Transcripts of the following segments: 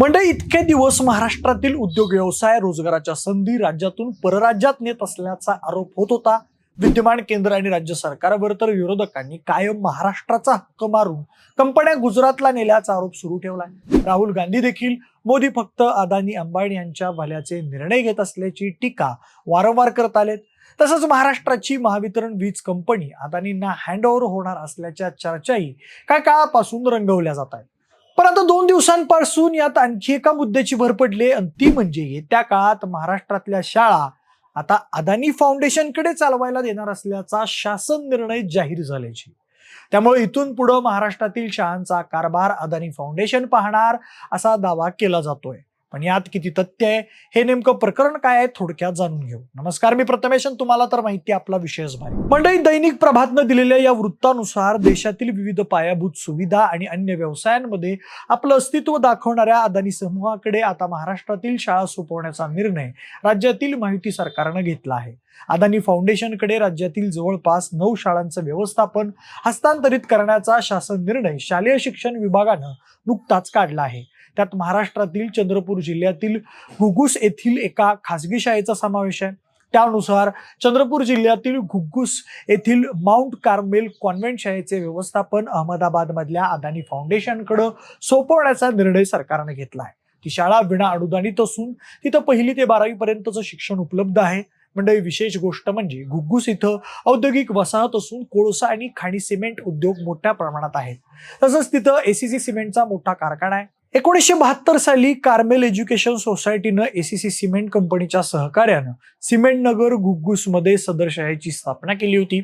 म्हणजे इतके दिवस महाराष्ट्रातील उद्योग व्यवसाय रोजगाराच्या संधी राज्यातून परराज्यात नेत असल्याचा आरोप होत होता. विद्यमान केंद्र आणि राज्य सरकारवर तर विरोधकांनी कायम महाराष्ट्राचा हक्क मारून कंपन्या गुजरातला नेल्याचा आरोप सुरू ठेवलाय. राहुल गांधी देखील मोदी फक्त अदानी अंबानी यांच्या भल्याचे निर्णय घेत असल्याची टीका वारंवार करत आलेत. तसंच महाराष्ट्राची महावितरण वीज कंपनी अदानींना हँडओव्हर होणार असल्याच्या चर्चाही काही काळापासून रंगवल्या जात आहेत. पण आता दोन दिवसांपासून यात आणखी एका मुद्द्याची भर पडली आणि ती म्हणजे येत्या काळात महाराष्ट्रातल्या शाळा आता अदानी फाउंडेशनकडे चालवायला देणार असल्याचा शासन निर्णय जाहीर झाल्याची. त्यामुळे इथून पुढं महाराष्ट्रातील शाळांचा कारभार अदानी फाउंडेशन पाहणार असा दावा केला जातोय. पण यात किती तथ्य आहे हे नेमकं प्रकरण काय आहे थोडक्यात जाणून घेऊ. नमस्कार मी प्रथमेश तुम्हाला तर माहिती आपला विषयच भारी. मंडळी दैनिक प्रभातनं दिलेल्या या वृत्तानुसार देशातील विविध पायाभूत सुविधा आणि अन्य व्यवसायांमध्ये आपलं अस्तित्व दाखवणाऱ्या अदानी समूहाकडे आता महाराष्ट्रातील शाळा सोपवण्याचा निर्णय राज्यातील माहिती सरकारनं घेतला आहे. अदानी फाउंडेशनकडे राज्यातील जवळपास नऊ शाळांचं व्यवस्थापन हस्तांतरित करण्याचा शासन निर्णय शालेय शिक्षण विभागानं नुकताच काढला आहे. त्यात महाराष्ट्रातील चंद्रपूर जिल्ह्यातील घुगुस येथील एका खासगी शाळेचा समावेश आहे. त्यानुसार चंद्रपूर जिल्ह्यातील घुग्गुस येथील माउंट कार्मेल कॉन्व्हेंट शाळेचे व्यवस्थापन अहमदाबादमधल्या अदानी फाउंडेशनकडं सोपवण्याचा निर्णय सरकारने घेतला आहे. ती शाळा विना अनुदानित असून तिथं पहिली ते बारावी पर्यंतचं शिक्षण उपलब्ध आहे. मंडळी विशेष गोष्ट म्हणजे घुग्गुस इथं औद्योगिक वसाहत असून कोळसा आणि खाणी सिमेंट उद्योग मोठ्या प्रमाणात आहेत. तसंच तिथं एसीसी सिमेंटचा मोठा कारखाना आहे. एकोणीसशे बहात्तर साली कार्मेल एज्युकेशन सोसायटीनं एसीसी सिमेंट कंपनीच्या सहकार्यानं सिमेंट नगर घुग्गुसमध्ये सदर शाळेची स्थापना केली होती.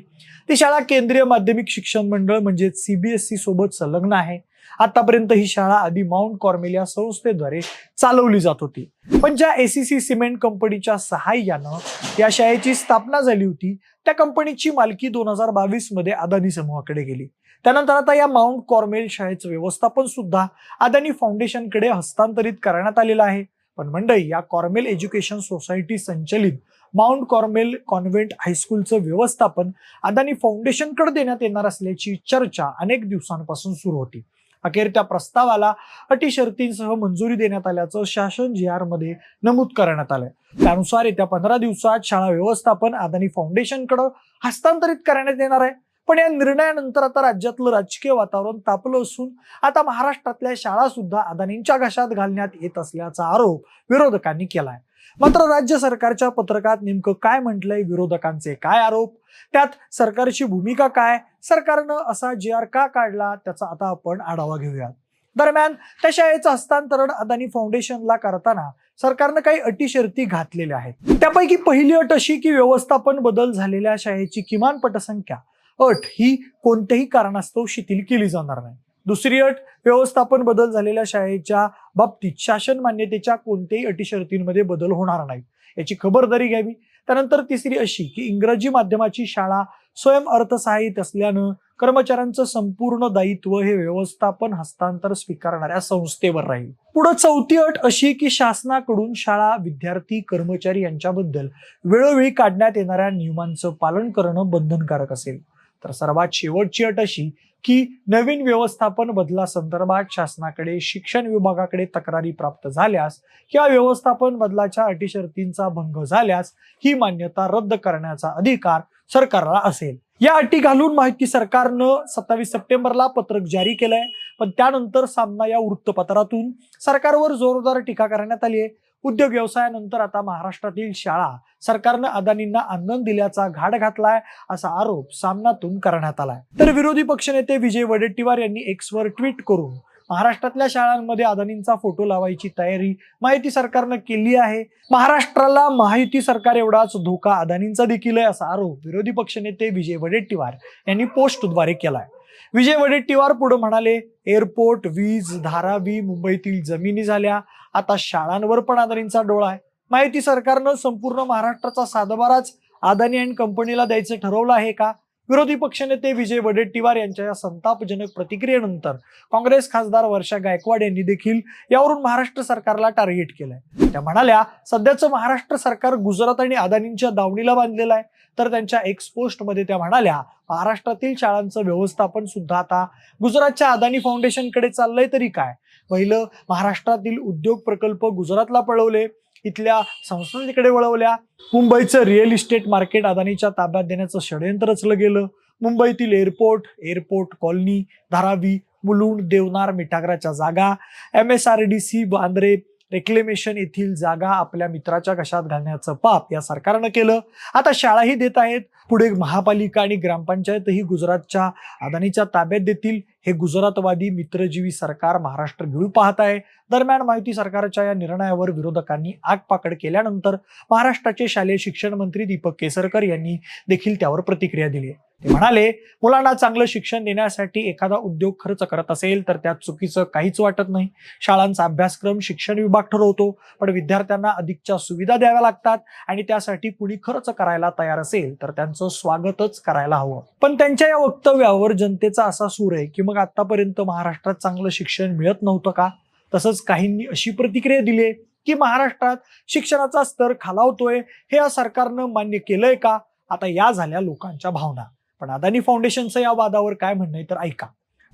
ती शाळा केंद्रीय माध्यमिक शिक्षण मंडळ म्हणजे सीबीएसई सोबत संलग्न आहे. आतापर्यंत ही शाळा आधी माउंट कॉर्मेल या संस्थेद्वारे चालवली जात होती. पण ज्या एसीसी सिमेंट कंपनीच्या सहाय्यानं या शाळेची स्थापना झाली होती त्या कंपनीची मालकी दोन हजार बावीसमध्ये अदानी समूहाकडे गेली. त्यानंतर आता या माउंट कॉर्मेल शाळेचं व्यवस्थापन सुद्धा अदानी फाउंडेशनकडे हस्तांतरित करण्यात आलेलं आहे. पण मंडई या कॉर्मेल एज्युकेशन सोसायटी संचलित माउंट कॉर्मेल कॉन्व्हेंट हायस्कूलचं व्यवस्थापन अदानी फाउंडेशनकडे देण्यात येणार असल्याची चर्चा अनेक दिवसांपासून सुरू होती. अखेर त्या प्रस्तावाला अटी शर्तींसह मंजुरी देण्यात आल्याचं शासन जी आरमध्ये नमूद करण्यात आलंय. त्यानुसार येत्या पंधरा दिवसात शाळा व्यवस्थापन अदानी फाउंडेशनकडे हस्तांतरित करण्यात येणार आहे. पण या निर्णयानंतर आता राज्यातलं राजकीय वातावरण तापलं असून आता महाराष्ट्रातल्या शाळा सुद्धा अदानींच्या घशात घालण्यात येत असल्याचा आरोप विरोधकांनी केलाय. मात्र राज्य सरकारच्या पत्रकात नेमकं काय म्हटलंय विरोधकांचे काय आरोप? त्यात सरकारची भूमिका काय? सरकारनं असा जी आर का काढला? त्याचा आता आपण आढावा घेऊयात. दरम्यान त्या शाळेचं हस्तांतरण अदानी फाउंडेशनला करताना सरकारनं काही अटी शर्ती घातलेल्या आहेत. त्यापैकी पहिली अट अशी की व्यवस्थापन बदल झालेल्या शाळेची किमान पटसंख्या अट ही कोणत्याही कारणास्तव शिथिल केली जाणार नाही. दुसरी अट व्यवस्थापन बदल झालेल्या शाळेच्या बाबतीत शासन मान्यतेच्या कोणत्याही अटी शर्तींमध्ये बदल होणार नाही याची खबरदारी घ्यावी. त्यानंतर तिसरी अशी की इंग्रजी माध्यमाची शाळा स्वयं अर्थसहाय्यित असल्यानं कर्मचाऱ्यांचं संपूर्ण दायित्व हे व्यवस्थापन हस्तांतर स्वीकारणाऱ्या संस्थेवर राहील. पुढे चौथी अट अशी की शासनाकडून शाळा विद्यार्थी कर्मचारी यांच्याबद्दल वेळोवेळी काढण्यात येणाऱ्या नियमांचं पालन करणं बंधनकारक असेल. तर सर्वात शेवटची अट अशी की नवीन व्यवस्थापन बदला संदर्भात शासनाकडे शिक्षण विभागाकडे तक्रारी प्राप्त झाल्यास किंवा व्यवस्थापन बदलाच्या अटी शर्तींचा भंग झाल्यास ही मान्यता रद्द करण्याचा अधिकार सरकारला असेल. या अटी घालून माहिती सरकारनं सत्तावीस सप्टेंबरला पत्रक जारी केलंय. पण त्यानंतर सामना या वृत्तपत्रातून सरकारवर जोरदार टीका करण्यात आली आहे. उद्योग व्यवसायानंतर आता महाराष्ट्रातील शाळा सरकारनं अदानींना आनंद दिल्याचा घाट घातलाय असा आरोप सामनातून करण्यात आलाय. तर विरोधी पक्षनेते विजय वडेट्टीवार यांनी एक्सवर ट्विट करून महाराष्ट्रातल्या शाळांमध्ये अदानींचा फोटो लावायची तयारी माहिती सरकारनं केली आहे. महाराष्ट्राला माहिती सरकार एवढाच धोका अदानींचा देखील आहे असा आरोप विरोधी पक्षनेते विजय वडेट्टीवार यांनी पोस्टद्वारे केलाय. विजय वडेट्टीवार पुढे म्हणाले एअरपोर्ट वीज धारावी मुंबईतील जमिनी झाल्या. आता शाळांवर पण अदानींचा डोळा आहे. माहिती सरकारनं संपूर्ण महाराष्ट्राचा सातबाराच अदानी अँड कंपनीला द्यायचं ठरवलं आहे का? विरोधी पक्षनेते विजय वडेट्टीवार यांच्या या संतापजनक प्रतिक्रियेनंतर काँग्रेस खासदार वर्षा गायकवाड यांनी देखील यावरून महाराष्ट्र सरकारला टार्गेट केलंय. त्या म्हणाल्या सध्याचं महाराष्ट्र सरकार गुजरात आणि अदानींच्या दावणीला बांधलेलं आहे. तर त्यांच्या एक्स पोस्टमध्ये त्या म्हणाल्या महाराष्ट्रातील शाळांचं व्यवस्थापन सुद्धा आता गुजरातच्या अदानी फाउंडेशनकडे चाललंय तरी काय? पहिलं महाराष्ट्रातील उद्योग प्रकल्प गुजरातला पळवले. इथल्या संस्थांकडे वळवल्या. मुंबईचं रिअल इस्टेट मार्केट अदानीच्या ताब्यात देण्याचं षडयंत्र रचलं गेलं. मुंबईतील airport airport colony Dharavi Mulund Deonar मिठागराच्या जागा M S R D C Bandra reclamation येथील जागा आपल्या मित्राच्या कशात घालण्याचं पाप या सरकारनं केलं. आता शाळाही देत आहेत. पुढे महापालिका आणि ग्रामपंचायतही गुजरातच्या अदानीच्या ताब्यात देतील. हे गुजरातवादी मित्रजीवी सरकार महाराष्ट्र घेऊ पाहत आहे. दरम्यान माहिती सरकारच्या या निर्णयावर विरोधकांनी आगपाकड केल्यानंतर महाराष्ट्राचे शालेय शिक्षण मंत्री दीपक केसरकर यांनी देखील त्यावर प्रतिक्रिया दिली. ते म्हणाले मुलांना चांगलं शिक्षण देण्यासाठी एखादा उद्योग खर्च करत असेल तर त्यात चुकीचं काहीच वाटत नाही. शाळांचा अभ्यासक्रम शिक्षण विभाग ठरवतो पण विद्यार्थ्यांना अधिकच्या सुविधा द्याव्या लागतात आणि त्यासाठी कुणी खर्च करायला तयार असेल तर त्यांचं स्वागतच करायला हवं. पण त्यांच्या या वक्तव्यावर जनतेचा असा सूर आहे की मग आतापर्यंत महाराष्ट्रात चांगलं शिक्षण मिळत नव्हतं का? तसंच काहींनी अशी प्रतिक्रिया दिली की महाराष्ट्रात शिक्षणाचा स्तर खालावतोय हे या सरकारनं मान्य केलंय का? आता या झाल्या लोकांच्या भावना. पण अदानी फाउंडेशनचं या वादावर काय म्हणणं आहे तर ऐका.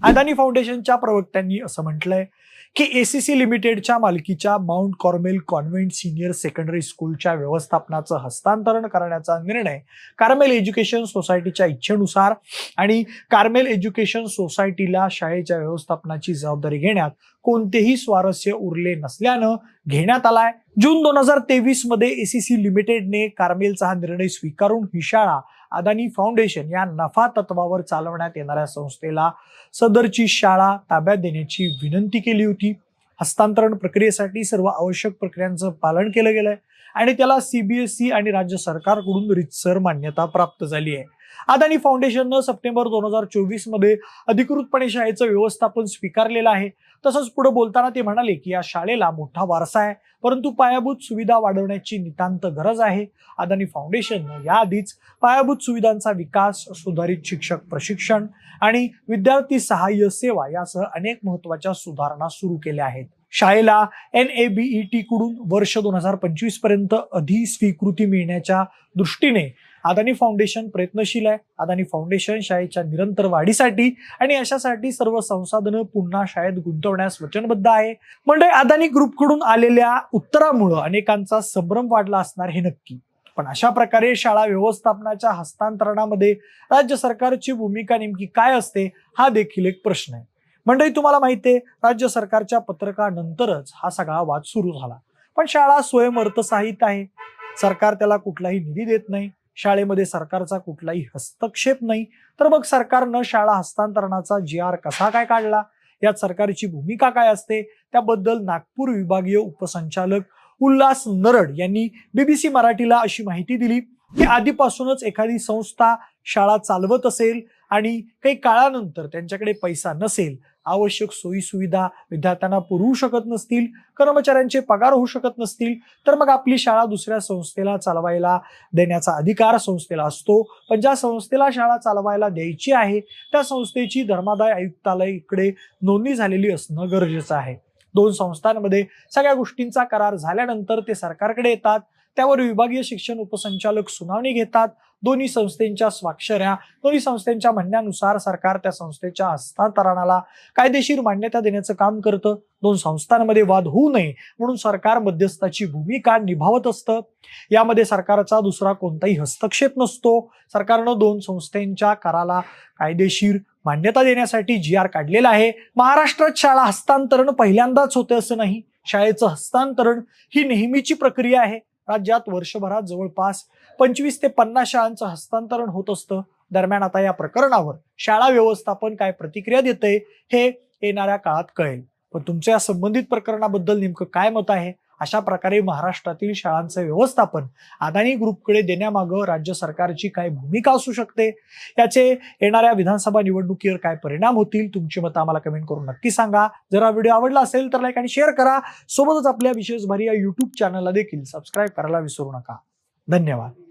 अदानी फाउंडेशनच्या प्रवक्त्यांनी असं म्हटलंय की एसीसी लिमिटेडच्या मालकीच्या Mount Carmel convent senior secondary स्कूलच्या व्यवस्थापनाचं हस्तांतरण करण्याचा निर्णय कार्मेल एज्युकेशन सोसायटीच्या इच्छेनुसार आणि कार्मेल एज्युकेशन सोसायटीला शाळेच्या व्यवस्थापनाची जबाबदारी घेण्यात कोणतेही स्वारस्य उरले नसल्यानं घेण्यात आलाय. जून दोन हजार तेवीसमध्ये एसीसी लिमिटेडने कार्मेलचा हा निर्णय स्वीकारून ही शाळा अदानी फाउंडेशन या नफा तत्वावर चालवण्यात येणाऱ्या संस्थेला सदरची शाळा ताब्यात देण्याची विनंती केली होती. हस्तांतरण प्रक्रियेसाठी सर्व आवश्यक प्रक्रियांचं पालन केलं गेलंय आणि त्याला सीबीएसई आणि राज्य सरकारकडून रितसर मान्यता प्राप्त झाली आहे. अदानी फाउंडेशननं सप्टेंबर दोन हजार चोवीसमध्ये अधिकृतपणे शाळेचं व्यवस्थापन स्वीकारलेलं आहे. तसंच पुढे बोलताना ते म्हणाले की या शाळेला मोठा वारसा आहे परंतु पायाभूत सुविधा वाढवण्याची नितांत गरज आहे. अदानी फाउंडेशननं याआधीच पायाभूत सुविधांचा विकास सुधारित शिक्षक प्रशिक्षण आणि विद्यार्थी सहाय्य सेवा यासह अनेक महत्त्वाच्या सुधारणा सुरू केल्या आहेत. शाळेला N A B E T कडून वर्ष दोन हजार पंचवीसपर्यंत अधिस्वीकृती मिळण्याच्या दृष्टीने अदानी फाउंडेशन प्रयत्नशील आहे. अदानी फाउंडेशन शाळेच्या निरंतर वाढीसाठी आणि अशासाठी सर्व संसाधनं पुन्हा शाळेत गुंतवण्यास वचनबद्ध आहे. म्हणजे अदानी ग्रुपकडून आलेल्या उत्तरामुळं अनेकांचा संभ्रम वाढला असणार हे नक्की. पण अशा प्रकारे शाळा व्यवस्थापनाच्या हस्तांतरणामध्ये राज्य सरकारची भूमिका नेमकी काय असते हा देखील एक प्रश्न आहे. मंडळी तुम्हाला माहिती आहे राज्य सरकारच्या पत्रकानंतरच हा सगळा वाद सुरू झाला. पण शाळा स्वयं अर्थसाहित आहे. सरकार त्याला कुठलाही निधी देत नाही. शाळेमध्ये सरकारचा कुठलाही हस्तक्षेप नाही. तर मग सरकारनं शाळा हस्तांतरणाचा जी आर कसा काय काढला? यात सरकारची भूमिका काय असते? त्याबद्दल नागपूर विभागीय उपसंचालक उल्हास नरड यांनी बीबीसी मराठीला अशी माहिती दिली की आधीपासूनच एखादी संस्था शाळा चालवत असेल आणि काही काळानंतर त्यांच्याकडे पैसा नसेल आवश्यक सोयीसुविधा विद्यार्थ्यांना पुरवू शकत नसतील कर्मचाऱ्यांचे पगार होऊ शकत नसतील तर मग आपली शाळा दुसऱ्या संस्थेला चालवायला देण्याचा अधिकार संस्थेला असतो. पण ज्या संस्थेला शाळा चालवायला द्यायची आहे त्या संस्थेची धर्मादाय आयुक्तालय इकडे नोंदणी झालेली असणं गरजेचं आहे. दोन संस्थांमध्ये सगळ्या गोष्टींचा करार झाल्यानंतर ते सरकारकडे येतात त्यावर विभागीय शिक्षण उपसंचालक सुनावणी घेतात दोन्ही संस्थेच्या स्वाक्षऱ्या दोन्ही संस्थेच्या म्हणण्यानुसार सरकार त्या संस्थेच्या हस्तांतरणाला कायदेशीर मान्यता देण्याचं काम करतं. दोन संस्थांमध्ये वाद होऊ नये म्हणून सरकार मध्यस्थाची भूमिका निभावत असतं. यामध्ये सरकारचा दुसरा कोणताही हस्तक्षेप नसतो. सरकारनं दोन संस्थेच्या कराला कायदेशीर मान्यता देण्यासाठी जी आर काढलेला आहे. महाराष्ट्रात शाळा हस्तांतरण पहिल्यांदाच होते असं नाही. शाळेचं हस्तांतरण ही नेहमीची प्रक्रिया आहे. राज्यात वर्षभरात जवळपास पंचवीस ते पन्नास शाळांचं हस्तांतरण होत असतं. दरम्यान आता या प्रकरणावर शाळा व्यवस्थापन काय प्रतिक्रिया देते हे येणाऱ्या काळात कळेल. पण तुमच्या या संबंधित प्रकरणाबद्दल नेमकं काय मत आहे? अशा प्रकारे महाराष्ट्रातील शाळांचं व्यवस्थापन अदानी ग्रुपकडे देण्यामागं राज्य सरकारची काय भूमिका असू शकते? याचे येणाऱ्या विधानसभा निवडणुकीवर काय परिणाम होतील? तुमची मतं आम्हाला कमेंट करून नक्की सांगा. जर हा व्हिडिओ आवडला असेल तर लाईक आणि शेअर करा. सोबतच आपल्या विशेष भारी या युट्यूब चॅनलला देखील सबस्क्राईब करायला विसरू नका. धन्यवाद.